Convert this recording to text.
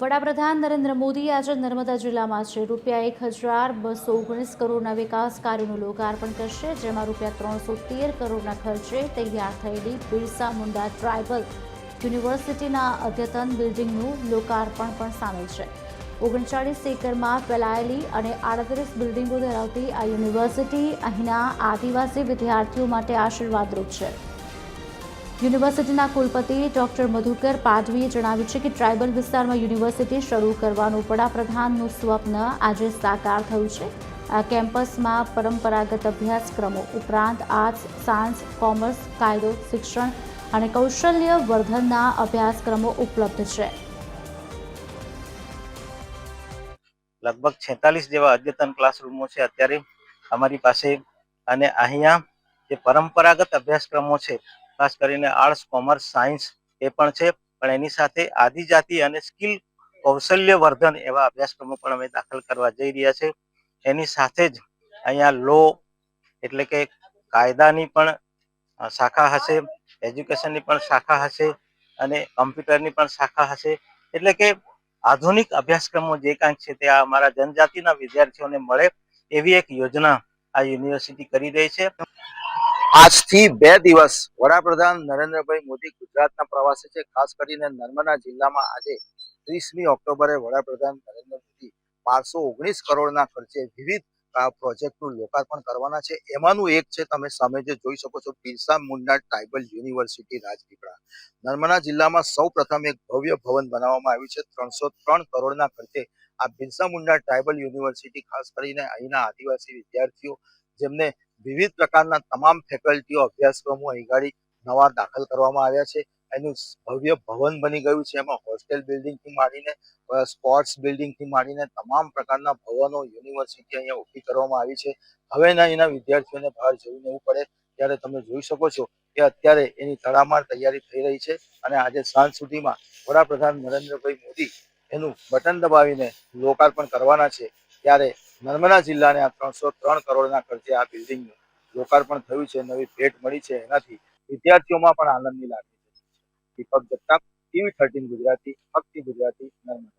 વડાપ્રધાન નરેન્દ્ર મોદી આજે નર્મદા જિલ્લામાં છે. રૂપિયા એક હજાર બસો ઓગણીસ કરોડના વિકાસ કાર્યોનું લોકાર્પણ કરશે, જેમાં રૂપિયા ત્રણસો તેર કરોડના ખર્ચે તૈયાર થયેલી બિરસા મુંડા ટ્રાઇબલ યુનિવર્સિટીના અદ્યતન બિલ્ડિંગનું લોકાર્પણ પણ સામેલ છે. ઓગણચાળીસ એકરમાં ફેલાયેલી અને આડત્રીસ બિલ્ડિંગો ધરાવતી આ યુનિવર્સિટી અહીંના આદિવાસી વિદ્યાર્થીઓ માટે આશીર્વાદરૂપ છે. યુનિવર્સિટીના કુલપતિ ડોક્ટર મધુકર પાડવીએ જણાવ્યું છે કે ટ્રાઇબલ વિસ્તારમાં યુનિવર્સિટી શરૂ કરવાનું વડાપ્રધાનનું સ્વપ્ન આજે સાકાર થયું છે. આ કેમ્પસમાં પરંપરાગત અભ્યાસક્રમો ઉપરાંત આર્ટ્સ, સાયન્સ, કોમર્સ, કાયદો, શિક્ષણ અને કૌશલ્ય વર્ધનના અભ્યાસક્રમો ઉપલબ્ધ છે. લગભગ છેતાલીસ જેવા અદ્યતન ક્લાસરૂમો છે અત્યારે અમારી પાસે અને અહીંયા જે પરંપરાગત અભ્યાસક્રમો છે ખાસ કરીને આર્ટ્સ કોમર્સ સાયન્સ એ પણ છે. પણ એની સાથે આદિજાતિ અને સ્કિલ કૌશલ્ય વર્ધન એવા અભ્યાસક્રમો પણ અમે દાખલ કરવા જઈ રહ્યા છે. એની સાથે જ અહીંયા લો એટલે કે કાયદાની પણ શાખા હશે એજ્યુકેશનની પણ શાખા હશે અને કમ્પ્યુટરની પણ શાખા હશે. એટલે કે આધુનિક અભ્યાસક્રમો જે કાંઈક છે તે આ અમારા જનજાતિના વિદ્યાર્થીઓને મળે એવી એક યોજના આ યુનિવર્સિટી કરી રહી છે. આજથી બે દિવસ વડાપ્રધાન નરેન્દ્રભાઈ મોદી ગુજરાતના પ્રવાસે છે. ખાસ કરીને નર્મદા જિલ્લામાં આજે ત્રીસમી ઓક્ટોબરે વડાપ્રધાન નરેન્દ્ર મોદી બારસો ઓગણીસ કરોડના ખર્ચે વિવિધ પ્રોજેક્ટનું લોકાર્પણ કરવાના છે. એમાંનું એક છે તમે સામે જે જોઈ શકો છો, બિરસા મુંડા ટ્રાઇબલ યુનિવર્સિટી રાજપીપળા. નર્મદા જિલ્લામાં સૌ એક ભવ્ય ભવન બનાવવામાં આવ્યું છે. ત્રણસો ત્રણ કરોડના ખર્ચે આ બિરસા મુંડા ટ્રાઇબલ યુનિવર્સિટી, ખાસ કરીને અહીંના આદિવાસી વિદ્યાર્થીઓ, જેમને વિવિધ પ્રકારના તમામ ફેકલ્ટીઓ અભ્યાસક્રમો અહીં ગાડી નવા દાખલ કરવામાં આવ્યા છે. એનું ભવ્ય ભવન બની ગયું છે. એમાં હોસ્ટેલ બિલ્ડિંગથી માંડીને સ્પોર્ટ્સ બિલ્ડિંગથી માંડીને તમામ પ્રકારના ભવનો યુનિવર્સિટી અહીંયા ઊભી કરવામાં આવી છે. હવે ના એના વિદ્યાર્થીઓને બહાર જવું નહીં પડે ત્યારે તમે જોઈ શકો છો કે અત્યારે એની તડામાર તૈયારી થઈ રહી છે અને આજે સાંજ સુધીમાં વડાપ્રધાન નરેન્દ્રભાઈ મોદી એનું બટન દબાવીને લોકાર્પણ કરવાના છે. ત્યારે નર્મદા જિલ્લાને આ ત્રણસો ત્રણ કરોડના ખર્ચે આ બિલ્ડિંગનું લોકાર્પણ થયું છે, નવી ભેટ મળી છે એનાથી વિદ્યાર્થીઓમાં પણ આનંદની લાગણી છે. Deepak Jagtap TV thirteen Gujarati, Bhakti Gujarati, Narmada.